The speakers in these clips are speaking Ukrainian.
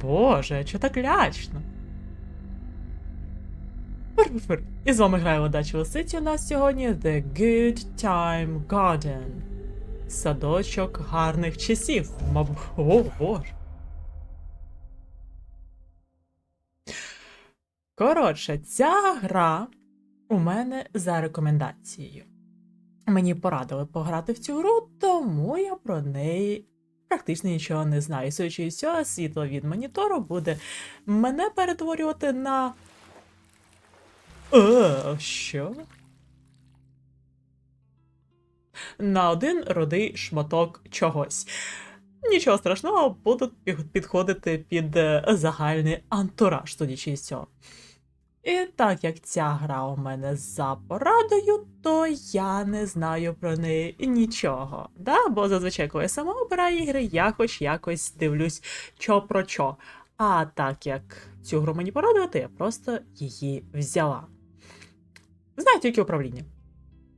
Боже, що так лячно? І з вами грає Удача Лисиці у нас сьогодні The Good Time Garden. Садочок гарних часів. Мабуть. О, боже. Коротше, ця гра у мене за рекомендацією. Мені порадили пограти в цю гру, тому я про неї практично нічого не знаю. Судячи з цього, світло від монітору буде мене перетворювати на. Е, що? На один рудий шматок чогось. Нічого страшного, будуть підходити під е, загальний антураж, судячи з цього. І так як ця гра у мене за порадою, то я не знаю про неї нічого. Да? Бо зазвичай, коли я сама обираю ігри, я хоч якось дивлюсь, що про що. А так як цю гру мені порадили, то я просто її взяла. Знаю тільки управління.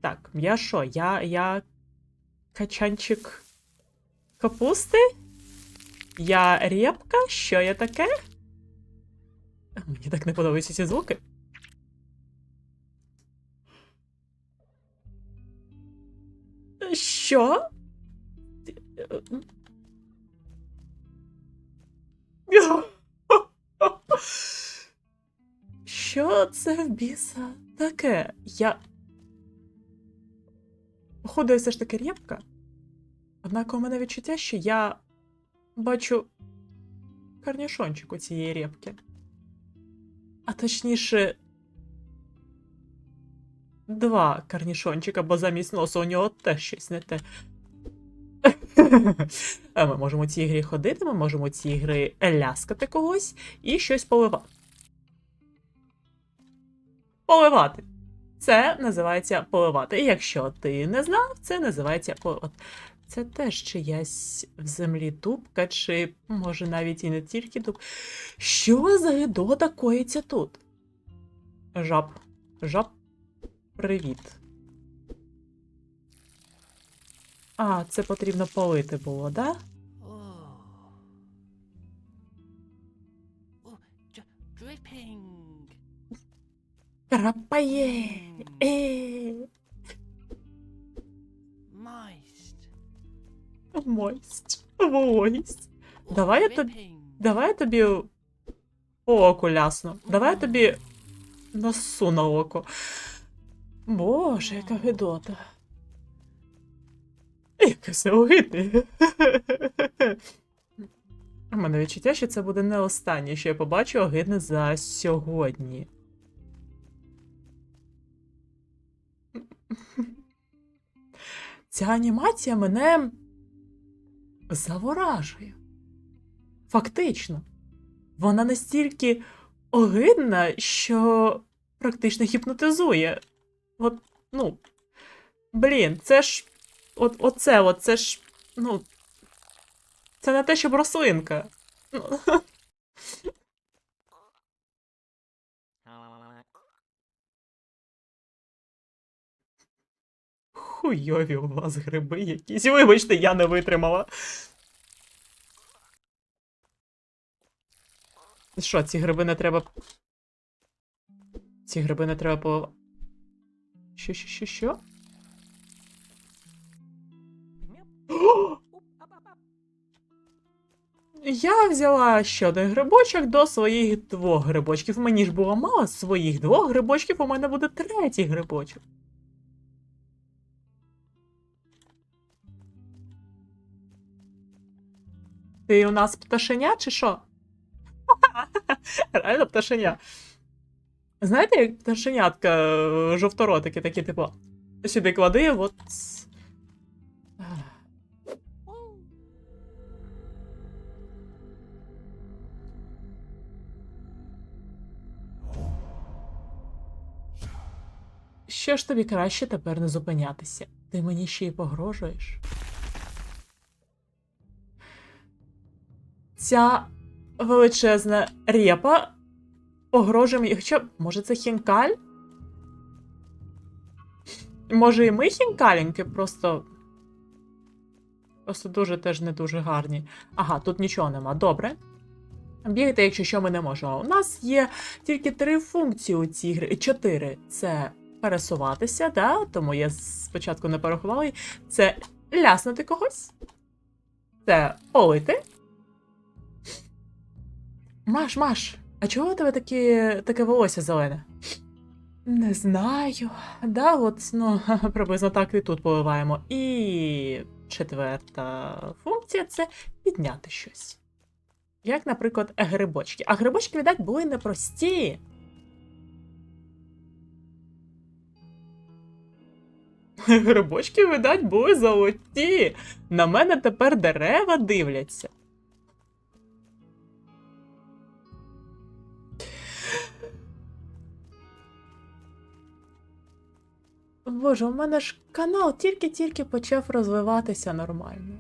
Так, я що? Я. я. качанчик капусти? Я репка? Що я таке? Мені так не подобаються ці звуки. Що? Що це в біса таке? Я. Походу, я все ж таки рєпка. Однак у мене відчуття, що я бачу карнішончик у цієї рєпки. А точніше. Два карнішончика, бо замість носу у нього теж щось не те. А Ми можемо у цій грі ходити, ми можемо у цій гри ляскати когось і щось поливати. Поливати. Це називається поливати. І якщо ти не знав, це називається поливати. Це теж чиясь в землі дубка, чи може навіть і не тільки дуб. Що за гидота коїться тут? Жаб. Жаб. Привіт. А, це потрібно полити було, да? Крапає. Е. Мость. Oh, Давай я тоб- dripping. Давай я тобі по оку лясну. Давай я тобі носу на око. Боже, яка гидота. Яке все огидне. У мене відчуття, що це буде не останнє, що я побачу огидне за сьогодні. Ця анімація мене заворажує. Фактично, вона настільки огидна, що практично гіпнотизує. От, ну, блін, це ж. От, оце, от, це ж. Ну. Це не те, щоб рослинка. Хуйові у вас гриби якісь. Вибачте, я не витримала. Що, ці гриби не треба. Ці гриби не треба по. Що, що, що, що? Я взяла ще один грибочок до своїх двох грибочків. Мені ж було мало своїх двох грибочків, у мене буде третій грибочок. Ти у нас пташеня чи що? Реально пташеня. Знаєте, як пташенятка е, жовторотики такі, типу, сюди клади, от. Що ж тобі краще тепер не зупинятися? Ти мені ще й погрожуєш. Ця величезна репа погрожує мені. Хоча, може, це хінкаль? Може, і ми хінкаленьки, просто. Просто дуже теж не дуже гарні. Ага, тут нічого нема. Добре. Бігати, якщо що, ми не можемо. У нас є тільки три функції у цій грі. Чотири. Це пересуватися, да? тому я спочатку не порахувала. Це ляснути когось. Це полити. Маш, Маш, а чого у тебе такі, таке волосся зелене? Не знаю. Да, от, ну, приблизно так і тут поливаємо. І четверта функція це підняти щось. Як, наприклад, грибочки. А грибочки, видать, були непрості. Грибочки, видать, були золоті. На мене тепер дерева дивляться. Боже, у мене ж канал тільки-тільки почав розвиватися нормально.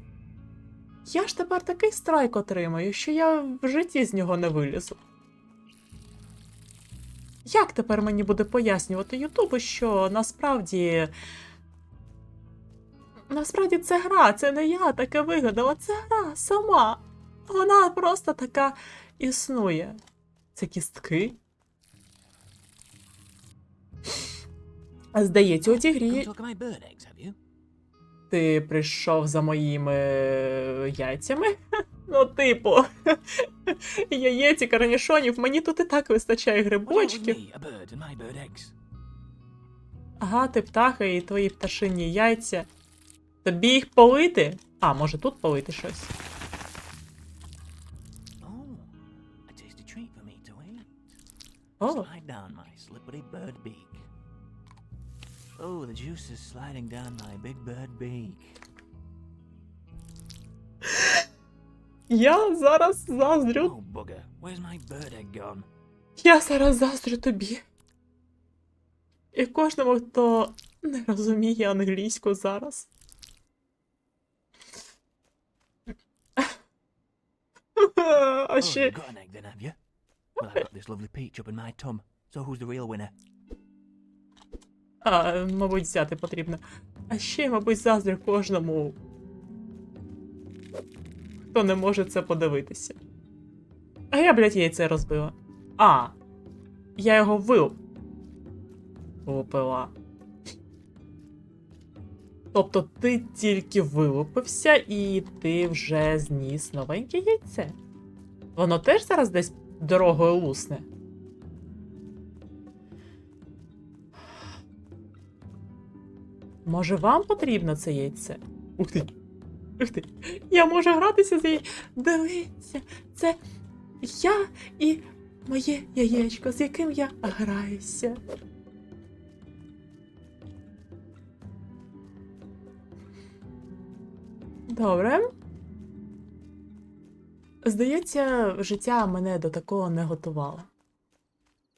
Я ж тепер такий страйк отримаю, що я в житті з нього не вилізу. Як тепер мені буде пояснювати Ютубу, що насправді. Насправді це гра, це не я таке вигадала, це гра сама. Вона просто така існує. Це кістки. Здається, у цій грі ти прийшов за моїми е, яйцями. Ну, типу, яєць і корнішонів, мені тут і так вистачає грибочків. Ага, ти птаха і твої пташині яйця. Тобі їх полити? А, може тут полити щось? Oh. О, Slide Oh, the juice is sliding down my big bird beak. я зараз заздрю. Oh, bugger, where's my bird egg gone? Я зараз заздрю тобі. І кожному, хто не розуміє англійську зараз. А Oh, ще. you got an egg then, have you? Well, I've got this lovely peach up in my tum. So who's the real winner? А, мабуть, взяти потрібно. А ще, мабуть, заздрю кожному, хто не може це подивитися. А я, блядь, яйце розбила. А, я його вил. Лупила. Тобто ти тільки вилупився і ти вже зніс новеньке яйце. Воно теж зараз десь дорогою лусне. Може, вам потрібно це яйце? Ух ти. Ух ти. Я можу гратися з яйцем. Дивіться, це я і моє яєчко, з яким я граюся. Добре. Здається, життя мене до такого не готувало.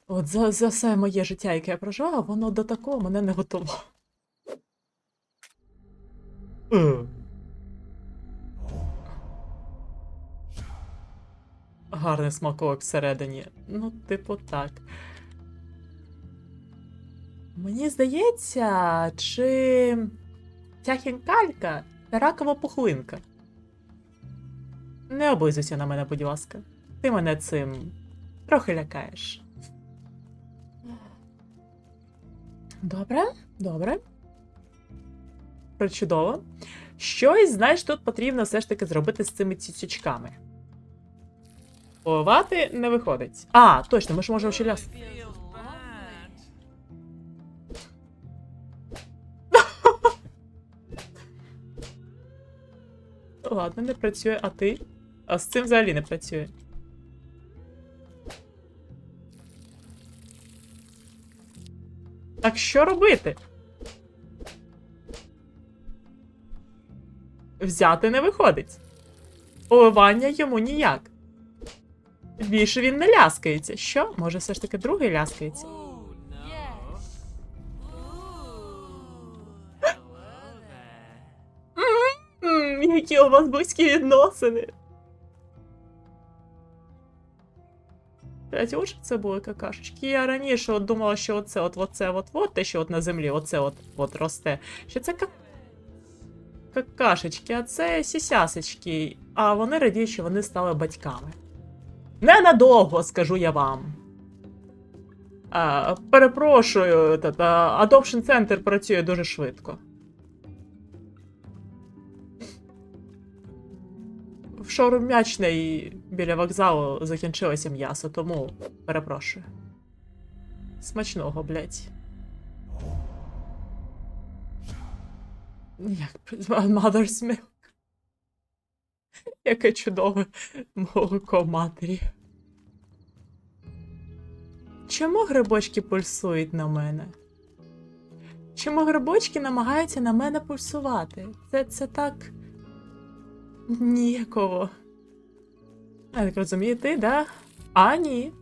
От за, за все моє життя, яке я прожила, воно до такого мене не готувало. Гарний смаковик всередині. Ну, типу, так. Мені здається, чи ця хінкалька це ракова пухлинка. Не облизуйся на мене, будь ласка. Ти мене цим трохи лякаєш. Добре, добре. Причудово. Щось, знаєш, тут потрібно все ж таки зробити з цими цюцючками. Поливати не виходить. А, точно, ми ж можемо ще ляс. Ладно, не працює, а ти? А з цим взагалі не працює. Так що робити? Взяти не виходить. Поливання йому ніяк. Більше він не ляскається. Що? Може, все ж таки другий ляскається? Які у вас близькі відносини. Блять, от це були какашечки. Я раніше от думала, що оце, от, оце, от, от, те, що от на землі, оце от, от росте. Що це ка... какашечки, а це сісясечки. А вони радіють, що вони стали батьками. Ненадовго, скажу я вам. А, перепрошую, та, та, Adoption Center працює дуже швидко. В шоурум м'ячний біля вокзалу закінчилося м'ясо, тому перепрошую. Смачного, блядь. Як Mother's Milk. Яке чудове молоко матері. Чому грибочки пульсують на мене? Чому грибочки намагаються на мене пульсувати? Це, це так. ніяково. Я так розумію, ти, да? А, ні.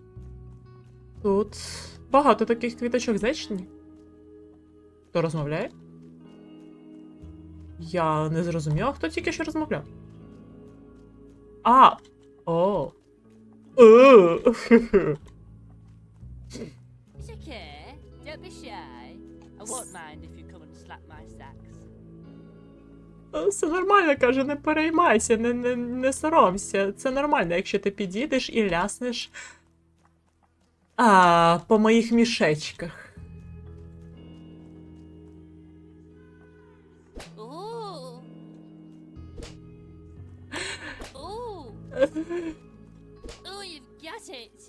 Тут багато таких квіточок зечні. Хто розмовляє? Я не зрозуміла, хто тільки що розмовляв. А! О! Е, my sacks. Е, Все нормально, каже, не переймайся, не, не, не соромся. Це нормально, якщо ти підійдеш і ляснеш. А, по моїх мішечках. Ooh. Oh, you've got it.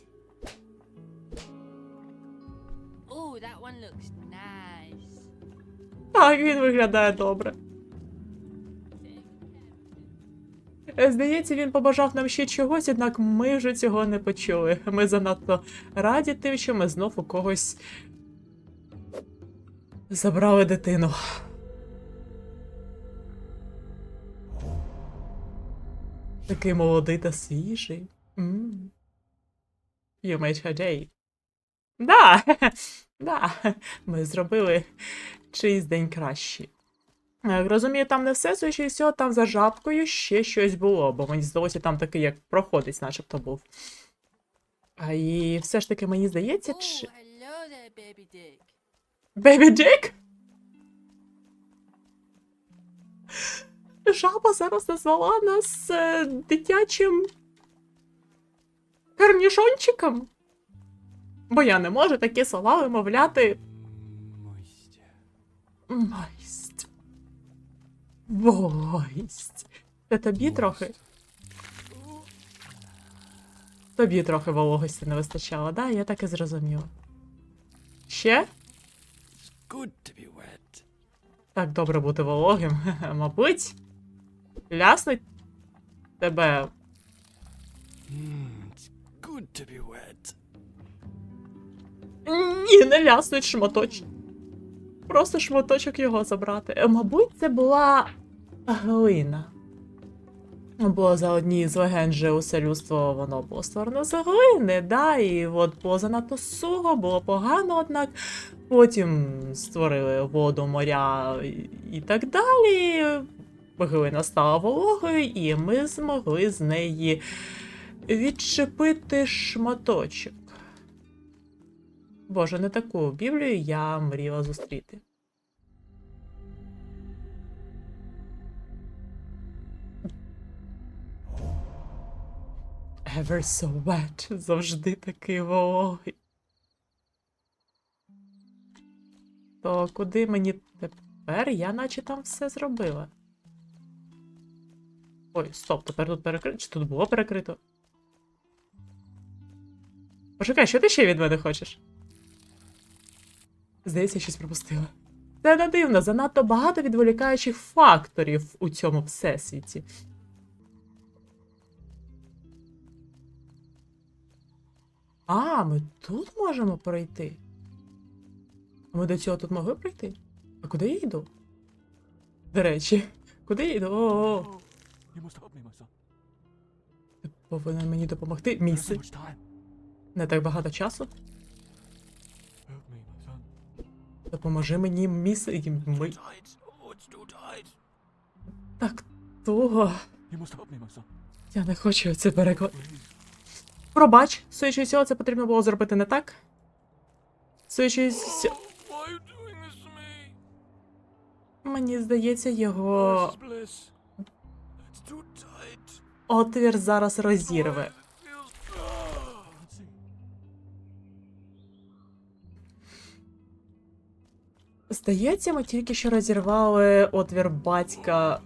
Oh, that one looks nice. Так, він виглядає добре. Е, Здається, він побажав нам ще чогось, однак ми вже цього не почули. Ми занадто раді тим, що ми знов у когось забрали дитину. Такий молодий та свіжий. М. You made her day. Да, да, ми зробили чийсь день кращий. Е, Розумію, там не все, судячи з всього, там за жабкою ще щось було, бо мені здалося, там такий як проходець, начебто був. А і все ж таки мені здається, чи. Бебі Дік? Жаба зараз назвала нас е, дитячим карнішончиком. Бо я не можу такі слова вимовляти. Моїсть. Моїсть. Це тобі трохи. Тобі трохи вологості не вистачало, да? Я так і зрозуміла. Ще? Good to be wet. Так добре бути вологим. Мабуть. Ляснуть тебе. Ні, не ляснуть шматоч. Просто шматочок його забрати. Е, Мабуть, це була глина. Бо за одні з легенд же усе людство воно було створено з глини, да, і от було занадто сухо, було погано, однак потім створили воду, моря і так далі. Глина стала вологою, і ми змогли з неї відчепити шматочок. Боже, не таку Біблію я мріяла зустріти. Ever so wet. Завжди такий вологий. То куди мені тепер? Я наче там все зробила. Ой, стоп, тепер тут перекрито. Чи тут було перекрито? Почекай, що ти ще від мене хочеш? Здається, я щось пропустила. Це не дивно, занадто багато відволікаючих факторів у цьому всесвіті. А, ми тут можемо пройти. Ми до цього тут могли пройти? А куди я йду? До речі, куди я йду? О-о-о. You must help me, my son. Ти повинен мені допомогти. Much time. Не так багато часу. Help me, my son. Допоможи мені, міс. і Ми... Tight. Oh, it's too tight. Так того. You must help me, my son. Я не хочу це переклад. Please. Пробач, судячи з цього, це потрібно було зробити не так. Судячи з Oh, why are you doing this to me? мені здається, його this is bliss. Отвір зараз розірве. Здається, ми тільки що розірвали отвір батька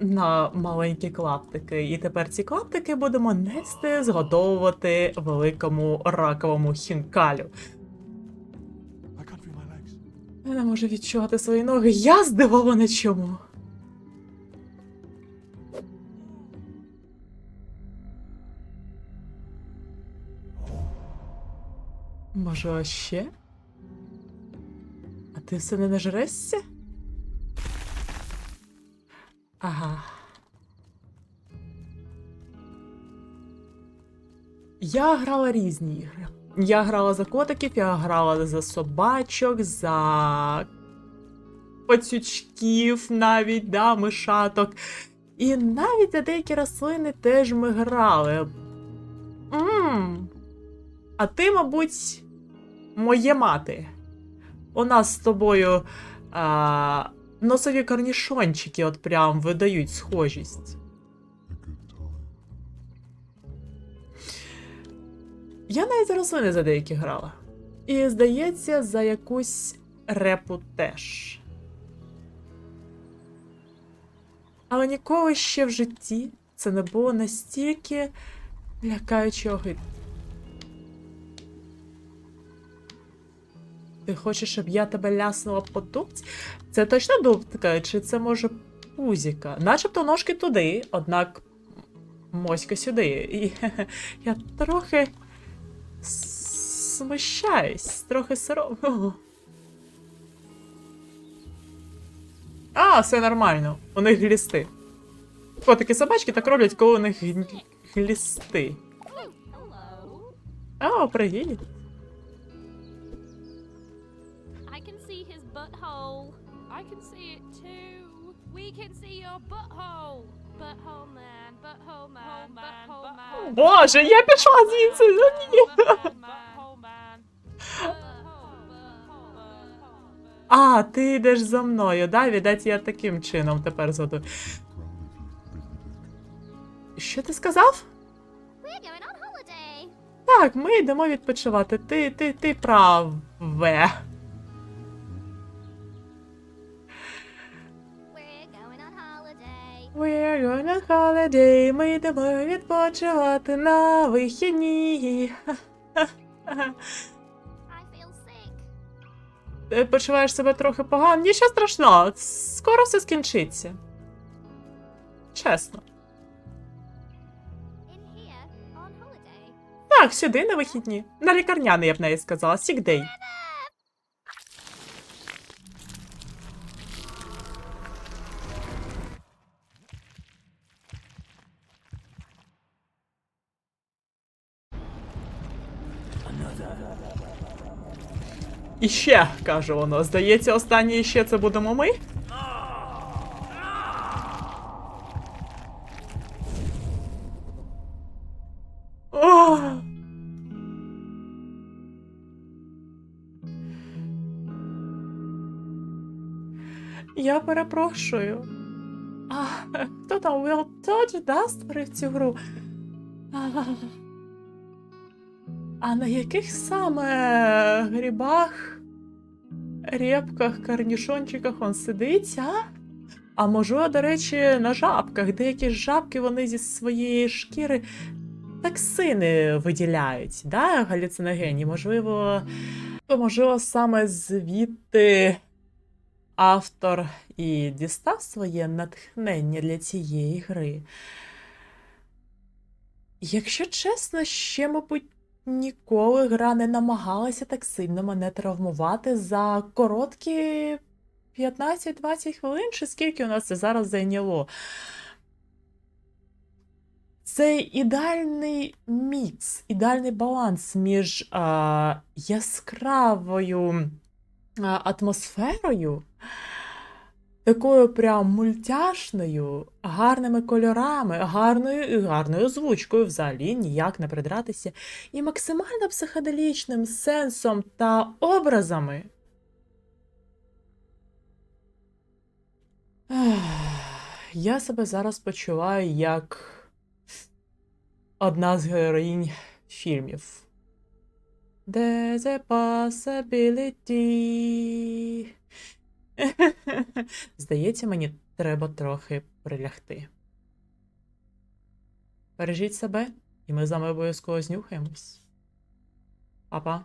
на маленькі клаптики, і тепер ці клаптики будемо нести, згодовувати великому раковому хінкалю. Я не можу відчувати свої ноги. Я здивована чому. Може, а ще? А ти все не нажрешся? Ага. Я грала різні ігри. Я грала за котиків, я грала за собачок, за пацючків, навіть, да, мишаток. І навіть за деякі рослини теж ми грали. м А ти, мабуть, моє мати. У нас з тобою а, носові корнішончики от прям видають схожість. Я навіть за рослини за деякі грала. І, здається, за якусь репу теж. Але ніколи ще в житті це не було настільки лякаюче огидно. Ти хочеш, щоб я тебе ляснула по дубці? Це точно дубка, чи це може пузіка? Начебто ножки туди, однак моська сюди. І я трохи смущаюсь, трохи соромно. А, все нормально. У них глісти. Котики собачки так роблять, коли у них глісти. О, привіт. I can see it too. We can see your butthole. Butthole man, butthole man, butthole man. Боже, я пішла звідси. Ну ні. Butthole man. А, ти йдеш за мною, да? Відать, я таким чином тепер згодую. Що ти сказав? Так, ми йдемо відпочивати. Ти, ти, ти праве. We're going on holiday. Ми йдемо відпочивати на вихідні. Ти почуваєш себе трохи погано. Нічого страшного, скоро все скінчиться. Чесно. Так, сюди на вихідні. На лікарняний, я б навіть сказала, сікдей. І ще, каже воно, здається, останнє іще це будемо ми. О! Я перепрошую. А, хто там Will Тодж, да, створив цю гру? А, на яких саме грибах, репках, карнішончиках он сидить, а? А можливо, до речі, на жабках. Деякі жабки вони зі своєї шкіри токсини виділяють, да, галюциногенні. Можливо, можливо, саме звідти автор і дістав своє натхнення для цієї гри. Якщо чесно, ще, мабуть, ніколи гра не намагалася так сильно мене травмувати за короткі 15-20 хвилин, чи скільки у нас це зараз зайняло. Це ідеальний мікс, ідеальний баланс між а, яскравою а, атмосферою, такою прям мультяшною, гарними кольорами, гарною, гарною озвучкою, взагалі ніяк не придратися, і максимально психоделічним сенсом та образами. Я себе зараз почуваю як одна з героїнь фільмів. There's a possibility. Здається, мені треба трохи прилягти. Бережіть себе, і ми з вами обов'язково знюхаємось. Па-па.